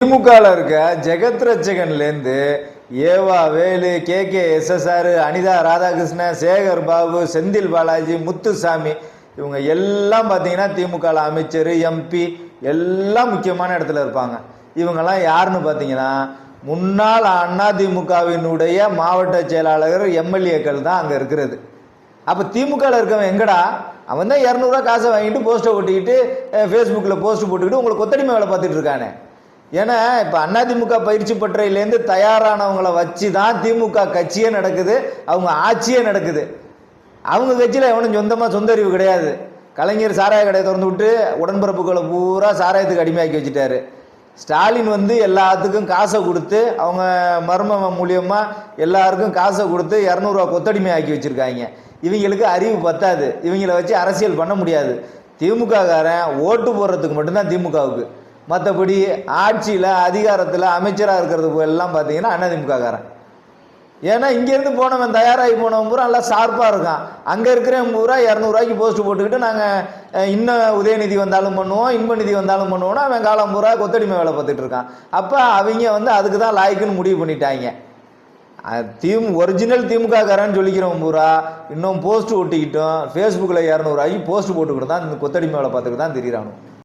திமுகவில் இருக்க Jagath ரச்சகன்லேருந்து EV Velu K. K. SSR Anitha Radhakrishnan Sekar Babu Senthil Balaji Muthusamy இவங்க எல்லாம் பார்த்தீங்கன்னா திமுகவில் அமைச்சர் எம்பி எல்லாம் முக்கியமான இடத்துல இருப்பாங்க. இவங்கெல்லாம் யாருன்னு பார்த்தீங்கன்னா முன்னாள் அதிமுகவினுடைய மாவட்ட செயலாளர் எம்எல்ஏக்கள் தான் அங்கே இருக்கிறது. அப்போ திமுகவில் இருக்கவன் எங்கடா? அவன் தான் இரநூறுவா காசை வாங்கிட்டு போஸ்ட்டை ஒட்டிக்கிட்டு ஃபேஸ்புக்கில் போஸ்ட் போட்டுக்கிட்டு உங்களுக்கு கொத்தடிமை வேலை பார்த்துட்டு இருக்கானே. ஏன்னா இப்போ அதிமுக பயிற்சி பற்றையிலேருந்து தயாரானவங்கள வச்சு தான் திமுக கட்சியே நடக்குது அவங்க ஆட்சியே நடக்குது. அவங்க கட்சியில் எவனும் சொந்தமாக சொந்த அறிவு கிடையாது. கலைஞர் சாராய கடையை திறந்து விட்டு உடன்பிறப்புகளை பூரா சாராயத்துக்கு அடிமையாக்கி வச்சுட்டாரு. ஸ்டாலின் வந்து எல்லாத்துக்கும் காசை கொடுத்து அவங்க மர்ம மூலியமாக எல்லாருக்கும் காசை கொடுத்து இரநூறுவா கொத்தடிமை ஆக்கி வச்சுருக்காங்க. இவங்களுக்கு அறிவு பத்தாது. இவங்கள வச்சு அரசியல் பண்ண முடியாது. திமுககாரன் ஓட்டு போடுறதுக்கு மட்டும்தான் திமுகவுக்கு. மற்றபடி ஆட்சியில் அதிகாரத்தில் அமைச்சராக இருக்கிறது எல்லாம் பார்த்தீங்கன்னா அதிமுககாரன் ஏன்னா இங்கேருந்து போனவன் தயாராகி போனவன் பூரா நல்லா ஷார்ப்பாக இருக்கான். அங்கே இருக்கிறவன் பூரா இரநூறுவாய்க்கு போஸ்ட் போட்டுக்கிட்டு நாங்கள் இன்னும் உதயநிதி வந்தாலும் பண்ணுவோம் இன்ப நிதி வந்தாலும் பண்ணுவோம்னா அவன் காலம் பூரா கொத்தடிமை வேலை பார்த்துட்டு இருக்கான். அப்போ அவங்க வந்து அதுக்கு தான் லாய்க்குன்னு முடிவு பண்ணிட்டாங்க. திம் திமு ஒரிஜினல் திமுக காரன்னு சொல்லிக்கிறவன் பூரா இன்னும் போஸ்ட் ஒட்டிக்கிட்டோம். ஃபேஸ்புக்கில் இரநூறுவாய்க்கு போஸ்ட் போட்டுக்கிட்டு தான் இந்த கொத்தடிமை வேலை பார்த்துக்கிட்டு தான் தெரியுறானு.